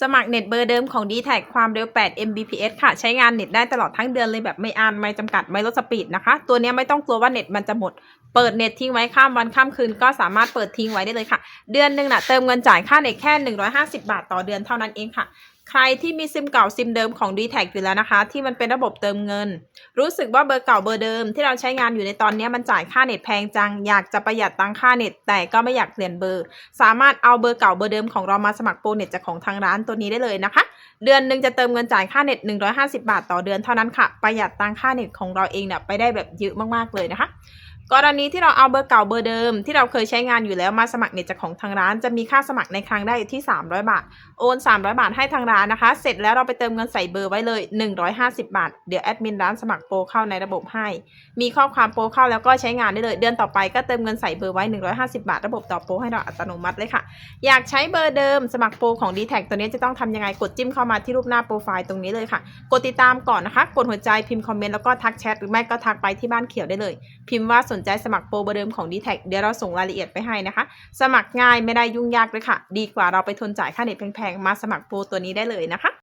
สมัครเน็ตเบอร์เดิมของ d t แทความเร็ว 8 Mbps ค่ะ ใช้งานเน็ตได้ตลอดทั้งเดือนเลยแบบไม่อานไม่จำกัดไม่ลดสปีดนะคะ ตัวนี้ไม่ต้องกลัวว่าเน็ตมันจะหมด เปิดเน็ตทิ้งไว้ข้ามวันข้ามคืน ก็สามารถเปิดทิ้งไว้ได้เลยค่ะ เดือนหนึ่งน่ะเติมเงินจ่ายค่าเน็ตแค่ 150 บาทต่อเดือนเท่านั้นเองค่ะ ใครที่มีซิมเก่าซิมเดิมของ d t แทอยู่แล้วนะคะ ที่มันเป็นระบบเติมเงิน รู้สึกว่าเบอร์เก่าเบอร์เดิม ที่เราใช้งานอยู่ในตอนนี้มันจ่ายค่าเน็ตแพงจัง อยากจะประหยัดตังค่าเน็ต แต่ก็ไม่อยากเปลี่ยนเบอร์ สามารถเอาเบอร์เก่าเบอร์เดิมของเรามาสมัครโปรเน็ตจากของทางร้านตัวนี้ได้เลยนะคะ เดือนหนึ่งจะเติมเงินจ่ายค่าเน็ต 150 บาท ต่อเดือนเท่านั้นค่ะ ประหยัดตังค่าเน็ตของเราเองเนี่ยไปได้แบบเยอะมากๆเลยนะคะ กรณีที่เราเอาเบอร์เก่าเบอร์เดิม ที่เราเคยใช้งานอยู่แล้วมาสมัครเน็ตจากของทางร้าน จะมีค่าสมัครในครั้งได้ที่ 300 บาท โอน 300 บาทให้ทางร้านนะคะ เสร็จแล้วเราไปเติมเงินใส่เบอร์ไว้เลย 150 บาท เดี๋ยวแอดมินร้านสมัครโปรเข้าในระบบให้ มีข้อความโปรเข้าแล้วก็ใช้งานได้เลย เดือนต่อไปก็เติมเงินใส่เบอร์ไว้ 150 บาท ระบบต่อโปรให้เราอัตโนมัติเลยค่ะ อยากใช้เบอร์เดิมสมัครโปรของ d t แทตัวนี้จะต้องทำยังไง กดจิ้มเข้ามาที่รูปหน้าโปรไฟล์ตรงนี้เลยค่ะ กดติดตามก่อนนะคะ กดหัวใจพิมพ์คอมเมนต์แล้วก็ทักแชทหรือไม่ก็ทักไปที่บ้านเขียวได้เลย พิมพ์ว่าสนใจสมัครโปรเบอร์เดิมของ d t แทเดี๋ยวเราส่งรายละเอียดไปให้นะคะ สมัครง่ายไม่ได้ยุ่งยากเลยค่ะ ดีกว่าเราไปทนจ่ายค่าเน็ตแพงๆ มาสมัครโปรตัวนี้ได้เลยนะคะ